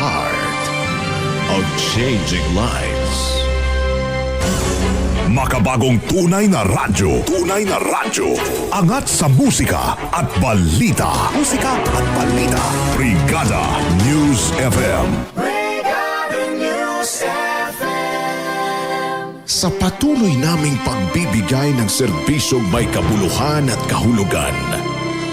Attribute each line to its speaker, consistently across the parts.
Speaker 1: heart of changing lives.
Speaker 2: Makabagong tunay na radyo. Tunay na radyo. Angat sa musika at balita. Musika at balita. Brigada News FM.
Speaker 1: Sa patuloy naming pagbibigay ng serbisyong may kabuluhan at kahulugan,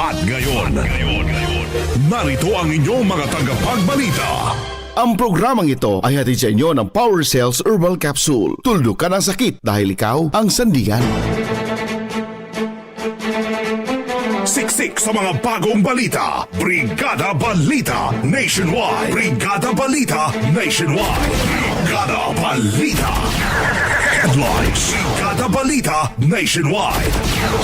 Speaker 2: At ngayon, narito ang inyong mga tagapagbalita.
Speaker 3: Ang programang ito ay hatid sa inyo ng Power Cells Herbal Capsule. Tuldok ka ng sakit dahil ikaw ang sandigan.
Speaker 2: Siksik sa mga bagong balita. Brigada Balita Nationwide. Brigada Balita Nationwide. Brigada Balita. Headlines. Brigada Balita Nationwide.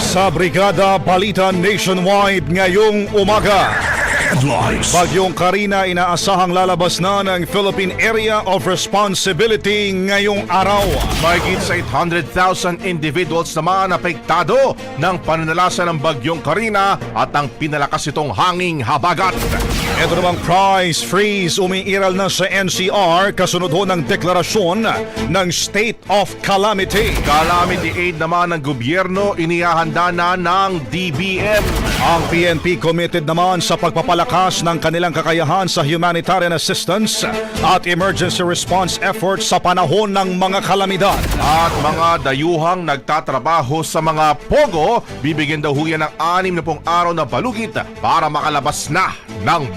Speaker 4: Sa Brigada Balita Nationwide ngayong umaga.
Speaker 2: Headlines.
Speaker 4: Bagyong Karina inaasahang lalabas na ng Philippine Area of Responsibility ngayong araw.
Speaker 5: Mahigit sa 800,000 individuals naman apektado ng pananalasa ng bagyong Karina at ang pinalakas itong hanging habagat.
Speaker 4: Ito namang price freeze umiiral na sa NCR kasunod ho ng deklarasyon ng State of Calamity.
Speaker 5: Calamity aid naman ng gobyerno inihahanda na ng DBM.
Speaker 4: Ang PNP committed naman sa pagpapalakas ng kanilang kakayahan sa humanitarian assistance at emergency response efforts sa panahon ng mga kalamidad.
Speaker 5: At mga dayuhang nagtatrabaho sa mga pogo, bibigyan daw ho yan ng anim na pong araw na balugit para makalabas na ng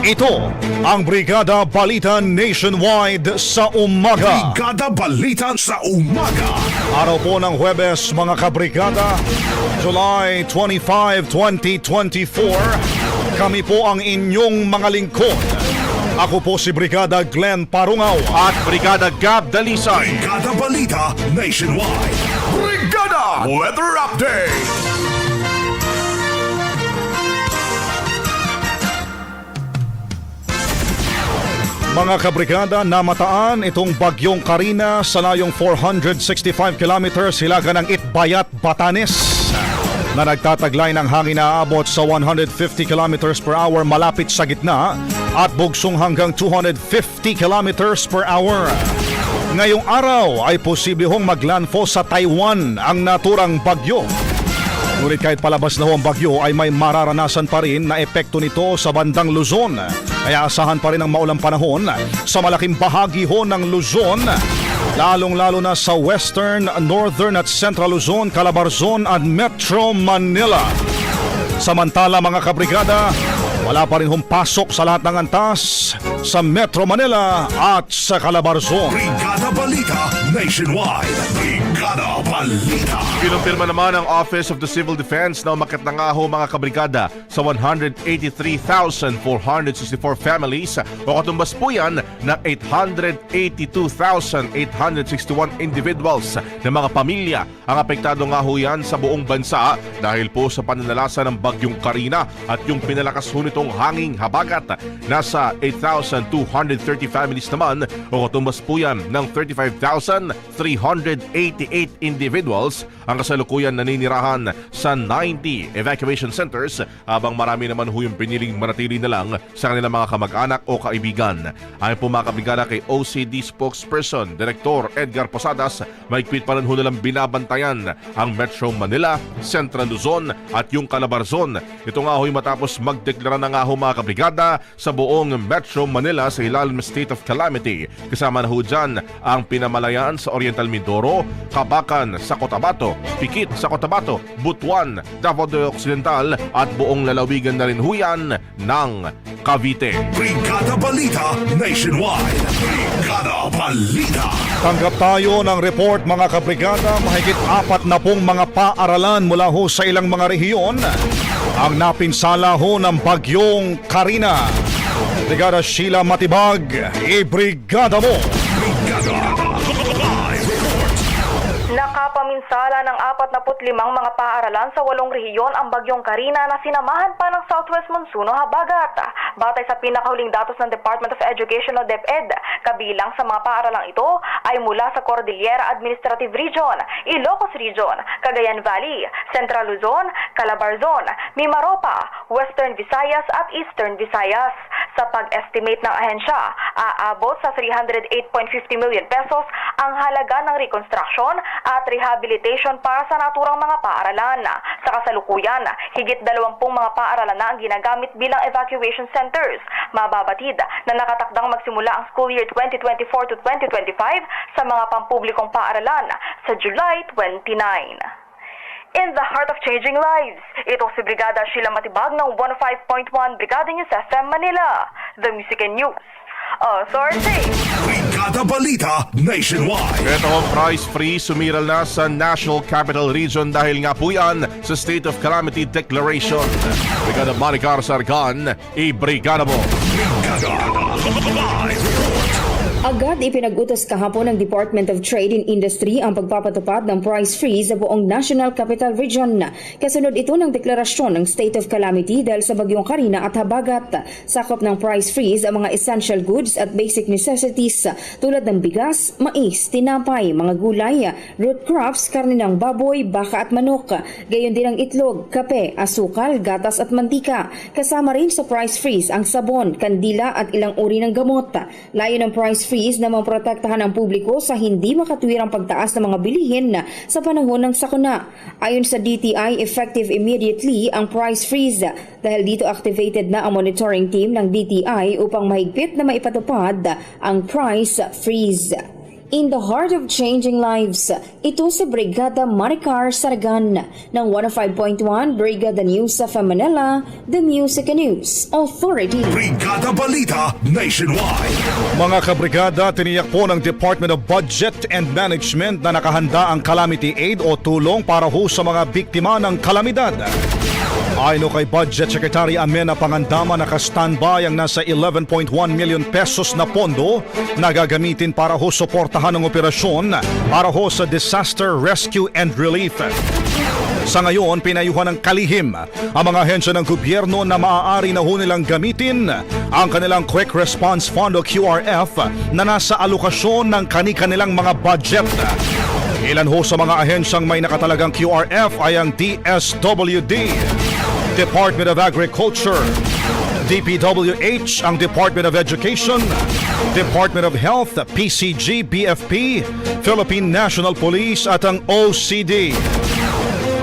Speaker 4: Ito ang Brigada Balita Nationwide sa umaga.
Speaker 2: Brigada Balita sa umaga.
Speaker 4: Araw po ng Huwebes mga kabrigada, July 25, 2024. Kami po ang inyong mga lingkod. Ako po si Brigada Glenn Parungaw
Speaker 5: At Brigada Gab Dalisay.
Speaker 2: Brigada Balita Nationwide. Brigada Weather Update.
Speaker 4: Mga kabrigada, namataan itong bagyong Karina sa layong 465 kilometers hilaga ng Itbayat, Batanes na nagtataglay ng hangin na aabot sa 150 kilometers per hour malapit sa gitna at bugsong hanggang 250 kilometers per hour. Ngayong araw ay posible hong maglandfall sa Taiwan ang naturang bagyo. Ngunit kahit palabas na ho ang bagyo ay may mararanasan pa rin na epekto nito sa bandang Luzon Kaya asahan pa rin ang maulang panahon sa malaking bahagi ho ng Luzon, lalong-lalo na sa Western, Northern at Central Luzon, Calabarzon at Metro Manila. Samantala mga kabrigada, wala pa rin hong pasok sa lahat ng antas sa Metro Manila at sa Calabarzon.
Speaker 2: Brigada Balita Nationwide. Brigada Balita.
Speaker 5: Kinumpirma naman ng Office of the Civil Defense na umakit na nga ho mga kabrigada sa 183,464 families o katumbas po yan ng 882,861 individuals na mga pamilya ang apektado nga ho yan sa buong bansa dahil po sa pananalasa ng bagyong Karina at yung pinalakas ho nitong hanging habagat. Nasa 8,230 families naman o katumbas po yan ng 35,388 individuals ang kasalukuyan naninirahan sa 90 evacuation centers habang marami naman ho yung piniling manatili na lang sa kanilang mga kamag-anak o kaibigan. Ayon po mga kabigana kay OCD spokesperson, Director Edgar Posadas, may pa rin ho nilang binabantayan ang Metro Manila, Central Luzon at yung Calabarzon. Ito nga ho'y matapos magdeklara na nga ho mga kabrigada sa buong Metro Manila sa ilalim state of calamity. Kasama na ho dyan ang pinamalayaan sa Oriental Mindoro, Kabakan sa Cotabato, Pikit sa Cotabato, Butuan, Davao de Occidental at buong lalawigan na rin ho yan ng Cavite.
Speaker 2: Brigada Balita Nationwide. Brigada Balita.
Speaker 4: Tanggap tayo ng report mga kabrigada, mahigit apat na pong mga paaralan mula ho sa ilang mga rehiyon ang napinsala ho ng bagyong Karina. Brigada Sheila Matibag, i-brigada mo!
Speaker 6: Nakapaminsala ng 45 mga paaralan sa walong rehiyon ang bagyong Karina na sinamahan pa ng Southwest Monsuno Habagat. Batay sa pinakahuling datos ng Department of Education o DepEd, kabilang sa mga paaralang ito ay mula sa Cordillera Administrative Region, Ilocos Region, Cagayan Valley, Central Luzon, Calabarzon, Mimaropa, Western Visayas at Eastern Visayas. Sa pag-estimate ng ahensya, aabot sa 308.50 million pesos ang halaga ng reconstruction at rehabilitation para sa naturang mga paaralan. Sa kasalukuyan, higit 20 mga paaralan na ang ginagamit bilang evacuation centers. Mababatid na nakatakdang magsimula ang school year 2024 to 2025 sa mga pampublikong paaralan sa July 29. In the heart of changing lives, ito si Brigada Sheila Matibag ng 105.1 Brigada News FM Manila, The Music and News. Authority!
Speaker 2: Brigada Balita Nationwide.
Speaker 5: Ito price free sumiral na sa National Capital Region dahil nga po yan sa State of Calamity Declaration. Brigada Maricar Sargan, i-brigada mo.
Speaker 2: Brigada Live.
Speaker 7: Agad ipinag-utos kahapon ng Department of Trade and Industry ang pagpapatupad ng price freeze sa buong National Capital Region. Kasunod ito ng deklarasyon ng State of Calamity dahil sa bagyong Karina at Habagat. Sakop ng price freeze ang mga essential goods at basic necessities tulad ng bigas, mais, tinapay, mga gulay, root crops, karne ng baboy, baka at manok. Gayon din ang itlog, kape, asukal, gatas at mantika. Kasama rin sa price freeze ang sabon, kandila at ilang uri ng gamot. Layo ng price freeze na maprotektahan ang publiko sa hindi makatwirang pagtaas ng mga bilihin sa panahon ng sakuna. Ayon sa DTI, effective immediately ang price freeze dahil dito activated na ang monitoring team ng DTI upang mahigpit na maipatupad ang price freeze. In the heart of changing lives, ito si Brigada Maricar Saragan ng 105.1 Brigada News sa Manila, The Music and News Authority.
Speaker 2: Brigada Balita Nationwide.
Speaker 4: Mga kabrigada, tiniyak po ng Department of Budget and Management na nakahanda ang calamity aid o tulong para ho sa mga biktima ng kalamidad. Ayon kay Budget Secretary Amena Pangandama, naka-standby ang nasa 11.1 million pesos na pondo na gagamitin para ho suportahan ang operasyon para ho sa Disaster Rescue and Relief. Sa ngayon, pinayuhan ng kalihim ang mga ahensya ng gobyerno na maaari na ho nilang gamitin ang kanilang Quick Response Fund o QRF na nasa alokasyon ng kani-kanilang mga budget. Ilan ho sa mga ahensyang may nakatalagang QRF ay ang DSWD, Department of Agriculture, DPWH, ang Department of Education, Department of Health, PCG, BFP, Philippine National Police at ang OCD.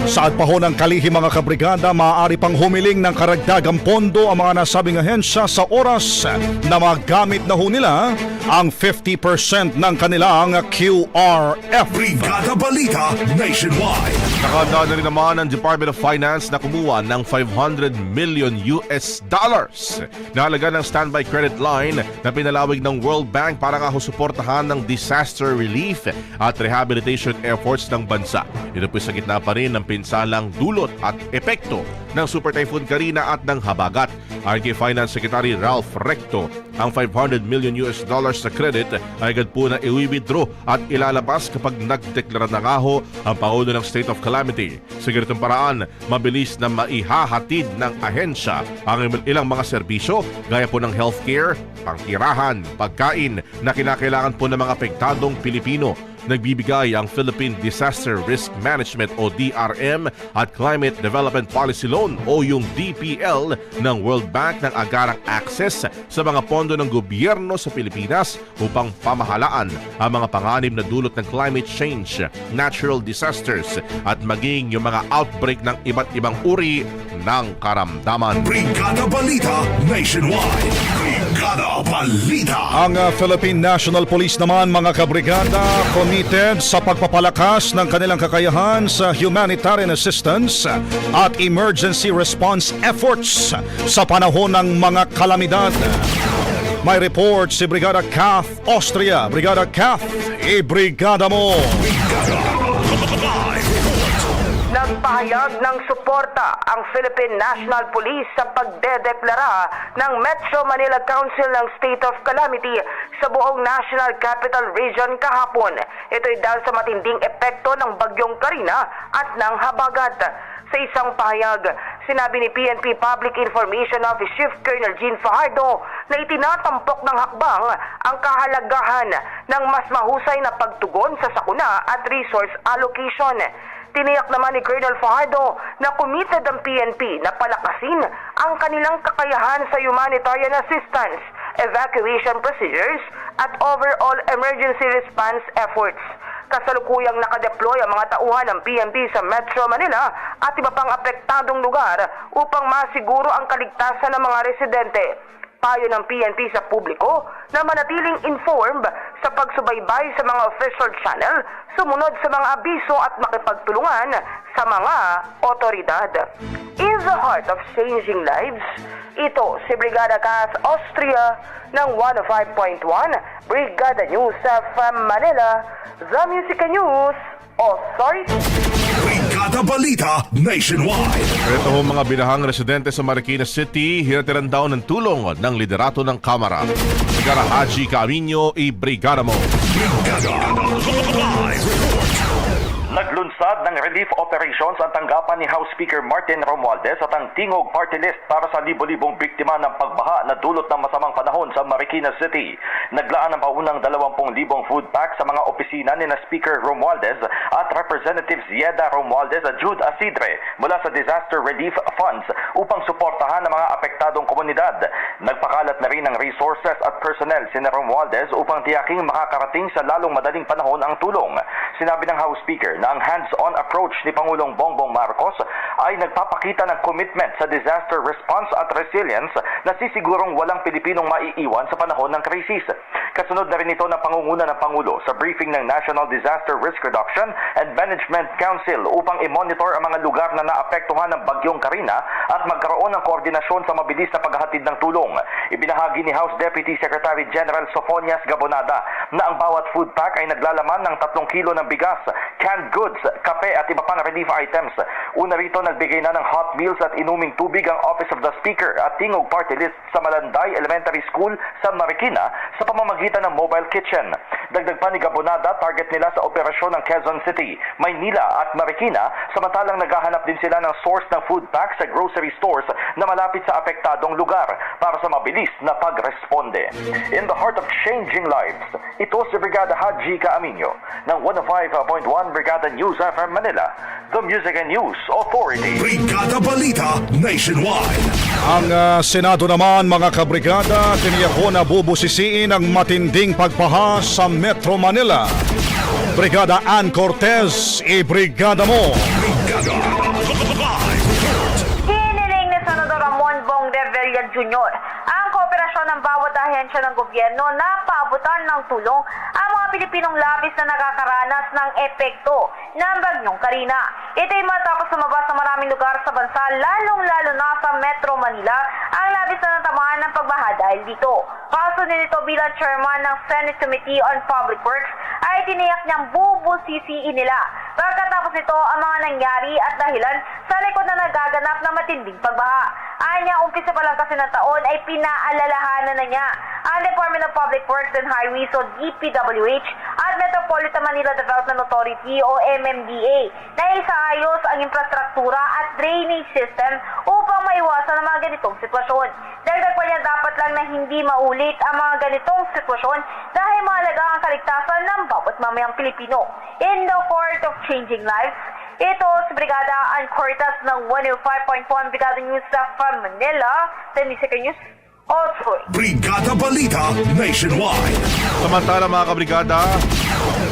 Speaker 4: Saad pa ho ng kalihim mga kabrigada, maaari pang humiling ng karagdagang pondo ang mga nasabing ahensya sa oras na magamit na ho nila ang 50% ng kanilang QRF.
Speaker 2: Brigada Balita Nationwide.
Speaker 5: Nakahanda na rin naman ang Department of Finance na kumuha ng 500 million US dollars na halaga ng standby credit line na pinalawig ng World Bank para nga ho suportahan ng disaster relief at rehabilitation efforts ng bansa. Ito po sa gitna pa rin ng pinsalang dulot at epekto ng Super Typhoon Karina at ng Habagat. Kay Finance Secretary Ralph Recto, ang 500 million US dollars sa credit ay agad po na i-withdraw at ilalabas kapag nagdeklara na nga ang Pangulo ng State of Calamity. Sa ganitong paraan, mabilis na maihahatid ng ahensya ang ilang mga serbisyo gaya po ng healthcare, pangtirahan, pagkain na kinakailangan po ng mga apektadong Pilipino nagbibigay ang Philippine Disaster Risk Management o DRM at Climate Development Policy Loan o yung DPL ng World Bank ng agarang access sa mga pondo ng gobyerno sa Pilipinas upang pamahalaan ang mga panganib na dulot ng climate change, natural disasters at maging yung mga outbreak ng iba't ibang uri ng karamdaman.
Speaker 2: Brigada Balita Nationwide. Brigada Balita.
Speaker 4: Ang uh, Philippine National Police naman mga kabrigada committed sa pagpapalakas ng kanilang kakayahan sa humanitarian assistance at emergency response efforts sa panahon ng mga kalamidad. May report si Brigada Kath Austria. Brigada Kath, i-brigada mo!
Speaker 8: Nagpahayag ng suporta ang Philippine National Police sa pagdedeklara ng Metro Manila Council ng State of Calamity sa buong National Capital Region kahapon. Ito'y dahil sa matinding epekto ng bagyong Karina at ng Habagat. Sa isang pahayag, sinabi ni PNP Public Information Office Chief Colonel Gene Fajardo na itinatampok ng hakbang ang kahalagahan ng mas mahusay na pagtugon sa sakuna at resource allocation. Tiniyak naman ni Colonel Fajardo na committed ang PNP na palakasin ang kanilang kakayahan sa humanitarian assistance, evacuation procedures at overall emergency response efforts. Kasalukuyang nakadeploy ang mga tauhan ng PNP sa Metro Manila at iba pang apektadong lugar upang masiguro ang kaligtasan ng mga residente payo ng PNP sa publiko na manatiling informed sa pagsubaybay sa mga official channel, sumunod sa mga abiso at makipagtulungan sa mga otoridad. In the heart of changing lives, ito si Brigada Cas Austria ng 105.1 Brigada News from Manila, The Music News Authority.
Speaker 2: Brigada Balita Nationwide.
Speaker 5: Ito ho mga binahang residente sa Marikina City, hinatiran daw ng tulong ng liderato ng Kamara. Brigada Haji Camino i Brigada mo.
Speaker 2: Brigada Live Report.
Speaker 9: Naglunsad ng relief operations ang tanggapan ni House Speaker Martin Romualdez at ang Tingog Party List para sa libo-libong biktima ng pagbaha na dulot ng masamang panahon sa Marikina City. Naglaan ng paunang 20,000 food pack sa mga opisina ni na Speaker Romualdez at Representatives Yeda Romualdez at Jude Asidre mula sa Disaster Relief Funds upang suportahan ang mga apektadong komunidad. Nagpakalat na rin ng resources at personnel si Romualdez upang tiyaking makakarating sa lalong madaling panahon ang tulong. Sinabi ng House Speaker na ang hands-on approach ni Pangulong Bongbong Marcos ay nagpapakita ng commitment sa disaster response at resilience na sisigurong walang Pilipinong maiiwan sa panahon ng krisis. Kasunod na rin ito ng pangunguna ng Pangulo sa briefing ng National Disaster Risk Reduction and Management Council upang i-monitor ang mga lugar na naapektuhan ng bagyong Karina at magkaroon ng koordinasyon sa mabilis na paghahatid ng tulong. Ibinahagi ni House Deputy Secretary General Sofonias Gabonada na ang bawat food pack ay naglalaman ng 3 kilo ng bigas, canned goods, kape at iba pang relief items. Una rito nagbigay na ng hot meals at inuming tubig ang Office of the Speaker at Tingog Party List sa Malanday Elementary School sa Marikina sa pamamagitan સંહિતાના mobile kitchen Dagdag pa ni Gabonada, target nila sa operasyon ng Quezon City, Maynila at Marikina samantalang naghahanap din sila ng source ng food pack sa grocery stores na malapit sa apektadong lugar para sa mabilis na pagresponde. In the heart of changing lives, ito si Brigada Haji Kaaminyo ng 105.1 Brigada News FM Manila, the Music and News Authority.
Speaker 2: Brigada Balita Nationwide.
Speaker 4: Ang ah, Senado naman mga kabrigada, tiniyak ko na bubusisiin ang matinding pagbaha sa Metro Manila. Brigada Ann Cortez, e i-brigada mo.
Speaker 2: Brigada.
Speaker 10: Iniling ni Senador Ramon Bong de Revilla Jr. ang kooperasyon ng bawat ahensya ng gobyerno na paabutan ng tulong ang Pilipinong labis na nakakaranas ng epekto ng bagyong Karina. Ito'y matapos lumabas sa maraming lugar sa bansa, lalong-lalo na sa Metro Manila, ang labis na natamaan ng pagbaha dahil dito. Kasunod nito bilang chairman ng Senate Committee on Public Works ay tiniyak niyang bubusisiin nila Pagkatapos nito ang mga nangyari at dahilan sa likod na nagaganap na matinding pagbaha. Anya, umpisa pa lang kasi ng taon ay pinaalalahanan na niya ang Department of Public Works and Highways o DPWH at Metropolitan Manila Development Authority o MMDA na isaayos ang infrastruktura at drainage system upang maiwasan ang mga ganitong sitwasyon. Dagdag pa niya dapat lang na hindi maulit ang mga ganitong sitwasyon dahil mahalaga ang kaligtasan ng bawat mamayang Pilipino. In the court of changing lives, ito si Brigada Ann ng 105.1 Brigada News from Manila, Tenisika News.
Speaker 2: Brigada Balita Nationwide.
Speaker 5: Samantala mga kabrigada,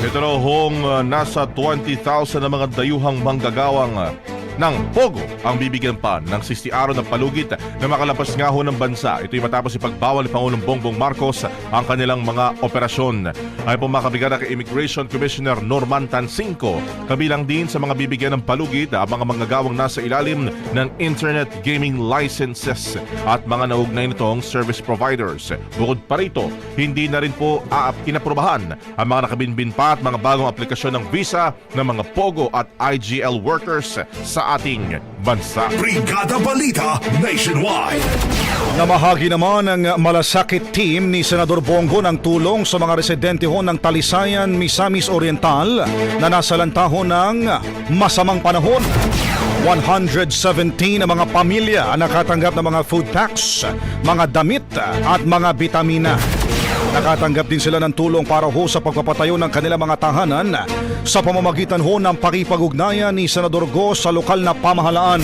Speaker 5: ito hong uh, nasa 20,000 na mga dayuhang manggagawang uh, ng Pogo ang bibigyan pa ng 60 araw na palugit na makalapas nga ho ng bansa. Ito'y matapos ipagbawal ni Pangulong Bongbong Marcos ang kanilang mga operasyon. Ay po mga kabrigada kay Immigration Commissioner Norman Tansinko, kabilang din sa mga bibigyan ng palugit ang mga manggagawang nasa ilalim ng Internet Gaming Licenses at mga naugnay nitong service providers. Bukod pa rito, hindi na rin po aap inaprobahan ang mga nakabinbin pa at mga bagong aplikasyon ng visa ng mga POGO at IGL workers sa ating bansa.
Speaker 2: Brigada Balita Nationwide.
Speaker 4: Namahagi naman ang malasakit team ni Senador Bongo ng tulong sa mga residente ho ng Talisayan, Misamis Oriental na nasalantahon ng masamang panahon. 117 na mga pamilya ang nakatanggap ng mga food packs, mga damit at mga bitamina. Nakatanggap din sila ng tulong para ho sa pagpapatayo ng kanilang mga tahanan sa pamamagitan ho ng pakipag-ugnayan ni Senador Go sa lokal na pamahalaan.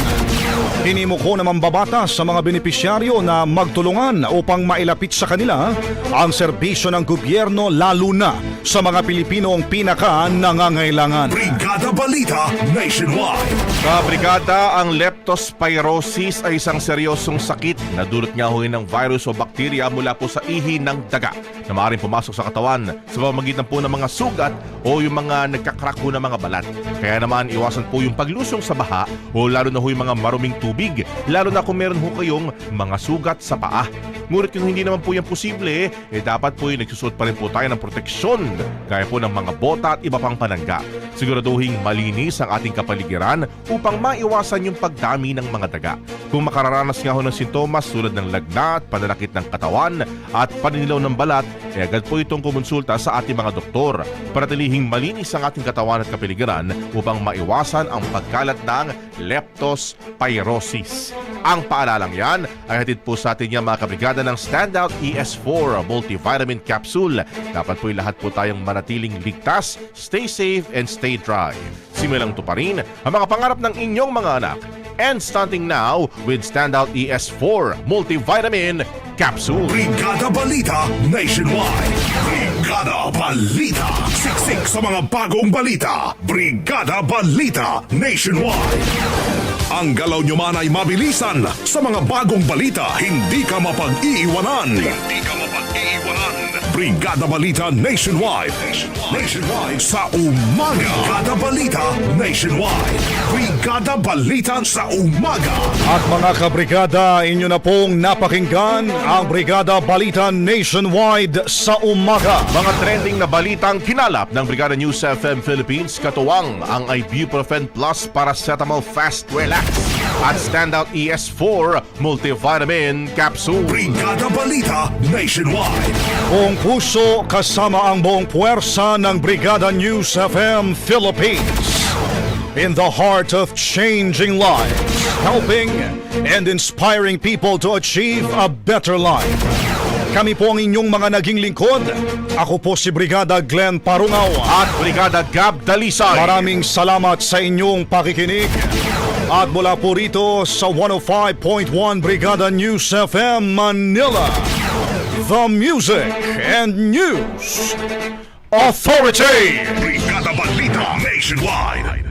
Speaker 4: Hinimok ho ng mambabatas sa mga benepisyaryo na magtulungan upang mailapit sa kanila ang serbisyo ng gobyerno lalo na sa mga Pilipinong pinaka nangangailangan.
Speaker 2: Brigada Balita Nationwide.
Speaker 5: Kabrigada, ang leptospirosis ay isang seryosong sakit na dulot nga ho ng virus o bakterya mula po sa ihi ng daga na maaaring pumasok sa katawan sa pamamagitan po ng mga sugat o yung mga nagkakrak ho ng mga balat. Kaya naman iwasan po yung paglusong sa baha o lalo na ho yung mga maruming tubig, lalo na kung meron ho kayong mga sugat sa paa. Ngunit kung hindi naman po yan posible, eh dapat po yung nagsusuot pa rin po tayo ng proteksyon gaya po ng mga bota at iba pang panangga. Siguraduhin malinis ang ating kapaligiran upang maiwasan yung pagdami ng mga daga. Kung makararanas nga ho ng sintomas tulad ng lagnat, pananakit ng katawan at paninilaw ng balat, eh agad po itong kumonsulta sa ating mga doktor para tilihing malinis ang ating katawan at kapaligiran upang maiwasan ang pagkalat ng leptospirosis. Ang paalalang yan ay hatid po sa atin yung mga kabrigada ng Standout ES4 Multivitamin Capsule. Dapat po lahat po tayong manatiling ligtas, stay safe and stay dry. Simulang to pa rin ang mga pangarap ng inyong mga anak. And starting now with Standout ES4 Multivitamin Capsule.
Speaker 2: Brigada Balita Nationwide. Brigada Balita. Siksik sa mga bagong balita. Brigada Balita Nationwide. Ang galaw nyo man ay mabilisan sa mga bagong balita, hindi ka mapag-iiwanan. Hindi ka mapag-iiwanan. Brigada Balita Nationwide. Nationwide sa umaga. Brigada Balita Nationwide. Brigada Balita sa umaga.
Speaker 4: At mga kabrigada, inyo na pong napakinggan ang Brigada Balita Nationwide sa umaga.
Speaker 5: Mga trending na balitang kinalap ng Brigada News FM Philippines, katuwang ang Ibuprofen Plus Paracetamol Fast Relax at Standout ES4 Multivitamin Capsule.
Speaker 2: Brigada Balita Nationwide.
Speaker 4: Buong puso kasama ang buong puwersa ng Brigada News FM Philippines. In the heart of changing lives, helping and inspiring people to achieve a better life. Kami po ang inyong mga naging lingkod. Ako po si Brigada Glenn Parungaw.
Speaker 5: At Brigada Gab Dalisay.
Speaker 4: Maraming salamat sa inyong pakikinig. At mula po rito sa 105.1 Brigada News FM Manila, the Music and News Authority.
Speaker 2: Brigada Balita Nationwide.